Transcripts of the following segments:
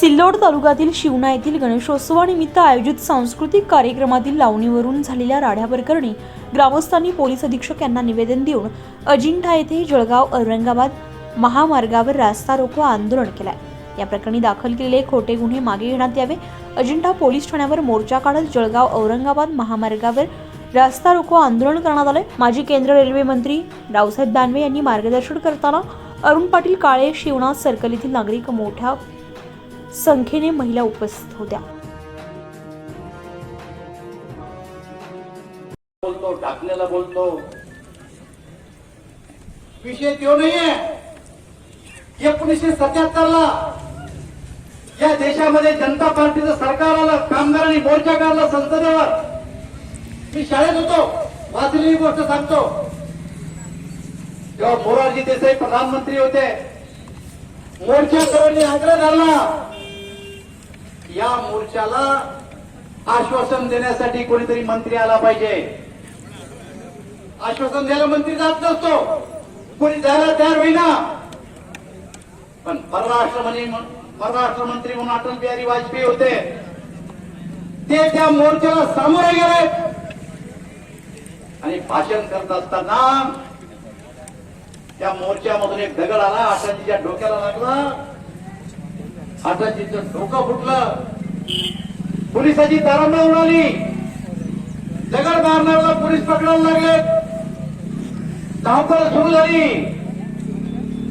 सिल्लोड तालुक्यातील शिवणा येथील गणेशोत्सवानिमित्त आयोजित सांस्कृतिक कार्यक्रमातील लावणीवरून झालेल्या राड्या प्रकरणी ग्रामस्थांनी पोलीस अधीक्षक यांना निवेदन देऊन अजिंठा येथे जळगाव औरंगाबाद महामार्गावर रास्ता रोको आंदोलन केलाय. या प्रकरणी दाखल केलेले खोटे गुन्हे मागे घेण्यात यावे. अजिंठा पोलीस ठाण्यावर मोर्चा काढत जळगाव औरंगाबाद महामार्गावर रास्ता रोको आंदोलन करण्यात आले माजी केंद्र रेल्वे मंत्री रावसाहेब दानवे यांनी मार्गदर्शन करताना अरुण पाटील काळे शिवनाथ सर्कल येथील नागरिक मोठ्या संख्येने महिला उपस्थित होत्या. बोलतो टाकलेला बोलतो. विषय तो नाहीये. एकोणीसशे सत्याहत्तर ला या देशामध्ये जनता पार्टीचं सरकार आलं कामगारांनी मोर्चा काढला संसदेवर. मी शाळेत होतो वाचलेली गोष्ट सांगतो. जेव्हा मोरारजी देसाई प्रधानमंत्री होते. मोर्चा करण्याने आग्रह धरला. या मोर्चाला आश्वासन देण्यासाठी कोणीतरी मंत्री आला पाहिजे. आश्वासन द्यायला मंत्री जात नसतो. कोणी जायला तयार होईना. पण परराष्ट्र मंत्री परराष्ट्र मंत्री म्हणून अटल बिहारी वाजपेयी होते. ते त्या मोर्चाला सामोरे गेले. आणि भाषण करत असताना त्या मोर्चामधून एक दगड आला अटलजीच्या डोक्याला लागला. अटलजीचं डोकं फुटलं. पोलिसाची तारांबळ उडाली. दगड मारणाऱ्याला पोलीस पकडायला लागले. धावपळ सुरू झाली.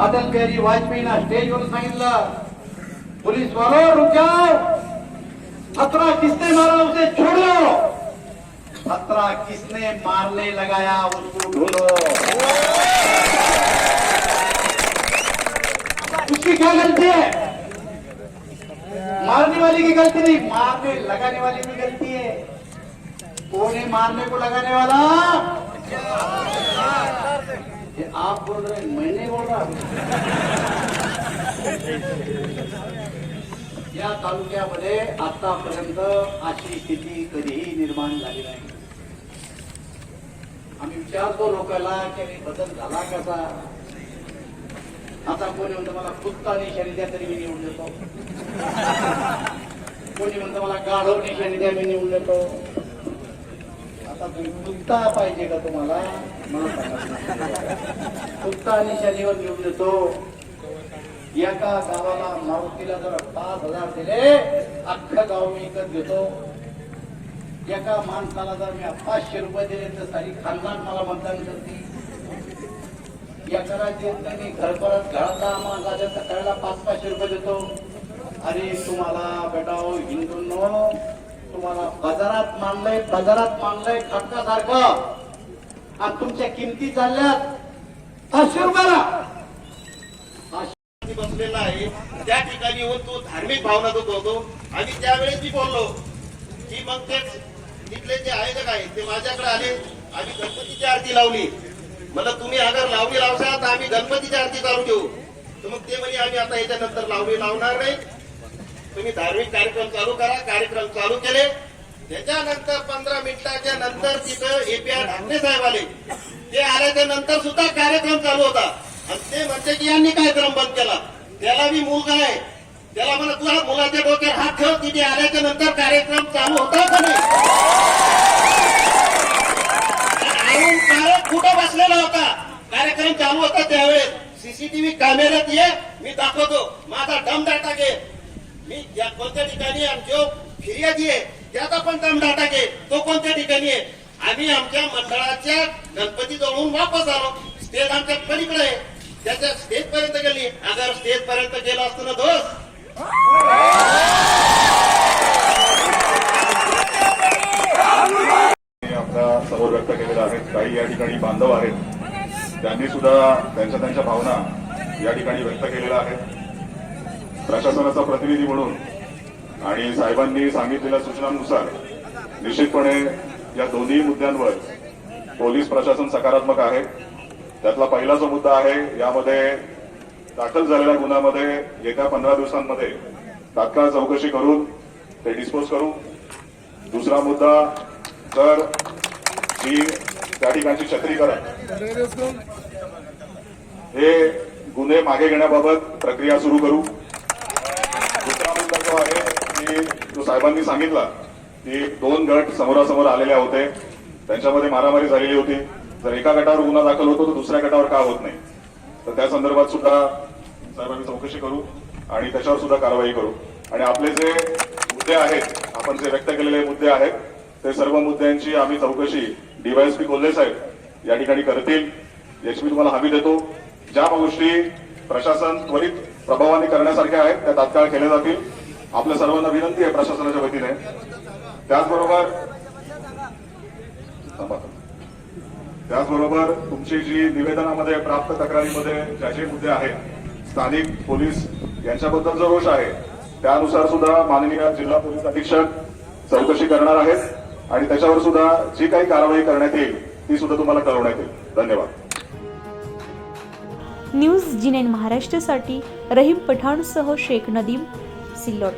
अटल बिहारी वाजपेयीना स्टेजवर सांगितलं पोलीस वालो रुक जाओ. खतरा किसने मारा उसे छोड़ो. खतरा किसने मारने लगाया उसको ढूंढो. उसकी क्या गलती है? मारने वाली की गलती नहीं मारने लगाने वाली की गलती है। कौन है मारने को लगाने वाला। ये आप बोल रहे हैं मैं नहीं बोल रहा या तालुक्यामध्ये आतापर्यंत अशी स्थिती कधीही निर्माण झाली नाही. आम्ही विचारतो लोकांना की बदल झाला कसा आता कोणी म्हणतं मला कुत्ता निशाणी द्या तरी मी निवडून देतो. कोणी म्हणतं मला गाढव निशाणी द्या मी निवडून देतो. आता तुम्ही कुत्ता पाहिजे का तुम्हाला? मला कुत्ता निशाणीवर निवडून देतो. एका गावाला मारुतीला जर पाच हजार दिले अख्खं गाव मी विकत घेतो एका माणसाला जर मी पाचशे रुपये दिले तर सारी खानदान मला मतदान करते एखादा राज्यात घरपरत घरातला आम्हाला घराचा माझ्या पाच पाचशे रुपये देतो. अरे तुम्हाला बेटा हो, हिंदूंनो तुम्हाला बाजारात मानलंय बाजारात मानलंय खटकासारखं. आणि तुमच्या किमती चालल्यात पाचशे रुपयाला. बसलेला आहे. त्या ठिकाणी येऊन तो धार्मिक भावना देत होतो. आणि त्यावेळेस मी बोललो की मग ते तिथले जे आहे काय ते माझ्याकडे आले आणि गणपतीची आरती लावली. म्हणलं तुम्ही अगर लावणी लावसाल तर आम्ही गणपतीची आरती चालू घेऊ तर मग ते म्हणजे आम्ही आता याच्यानंतर लावणी लावणार नाही. तुम्ही धार्मिक कार्यक्रम चालू करा. कार्यक्रम चालू केले. त्याच्यानंतर पंधरा मिनिटाच्या नंतर तिथं एपीआर ढाकणे साहेब आले. ते आल्याच्यानंतर सुद्धा कार्यक्रम चालू होता. आणि ते म्हणते की यांनी कार्यक्रम बंद केला? त्याला मी मुलगा आहे. त्याला म्हणा तुला मुलाच्या डोक्यात हात ठेव. तिथे आल्याच्यानंतर कार्यक्रम चालू होता का नाही? अरुण कुठं बसलेला होता? कार्यक्रम चालू होता त्यावेळेस. सीसीटीव्ही कॅमेऱ्यात ये मी दाखवतो. माझा दम डाटा घे. मी ज्या कोणत्या ठिकाणी आमच्या फिर्यादी आहे त्याचा पण दम डाटा घे. तो कोणत्या ठिकाणी आहे? आम्ही आमच्या मंडळाच्या गणपती जवळून वापस आलो. स्टेज आमच्या पलीकडे आहे. त्याच्या स्टेज पर्यंत गेली. अगर स्टेज पर्यंत गेलो असतो ना दोस्त सुद्धा समोर व्यक्त केलेल्या आहेत काही या ठिकाणी बांधव आहेत. त्यांनी सुद्धा त्यांच्या त्यांच्या भावना या ठिकाणी व्यक्त केलेल्या आहेत. प्रशासनाचा प्रतिनिधी म्हणून आणि साहेबांनी सांगितलेल्या सूचनांनुसार निश्चितपणे या दोन्ही मुद्द्यांवर पोलीस प्रशासन सकारात्मक आहे. त्यातला पहिला जो मुद्दा आहे यामध्ये दाखल झालेल्या गुन्ह्यामध्ये येत्या पंधरा दिवसांमध्ये तात्काळ चौकशी करून ते डिस्पोज करू. दुसरा मुद्दा तर ही त्या ठिकाणची छत्रीकरण हे गुन्हे मागे घेण्याबाबत प्रक्रिया सुरू करू. दुसरा मुद्दा जो आहे की जो साहेबांनी सांगितला की दोन गट समोरासमोर आलेले होते. त्यांच्यामध्ये मारामारी झालेली होती. जर एका गटावर गुन्हा दाखल होतो तर दुसऱ्या गटावर का होत नाही? तर त्या संदर्भात सुद्धा साहेबांनी चौकशी करू आणि त्याच्यावर सुद्धा कारवाई करू. आणि आपले जे मुद्दे आहेत आपण जे व्यक्त केलेले मुद्दे आहेत ते सर्व मुद्द्यांची आम्ही चौकशी डीवायएसपी कोल्हे साहेब या ठिकाणी करतील. याची मी तुम्हाला हमी देतो. ज्या गोष्टी प्रशासन त्वरित प्रभावाने करण्यासारख्या आहेत त्या तात्काळ केल्या जातील. आपल्या सर्वांना विनंती आहे प्रशासनाच्या वतीने. त्याचबरोबर त्याचबरोबर तुमची जी निवेदनामध्ये प्राप्त तक्रारीमध्ये ज्याचे मुद्दे आहेत स्थानिक पोलीस यांच्याबद्दल जो रोष आहे त्यानुसार सुद्धा माननीय जिल्हा पोलीस अधीक्षक चौकशी करणार आहेत. आणि त्याच्यावर सुद्धा जी काही कारवाई करण्यात येईल ती सुद्धा तुम्हाला कळवण्यात येईल. धन्यवाद. न्यूज जिनेन महाराष्ट्रासाठी रहीम पठाणसह शेख नदीम सिल्लोड.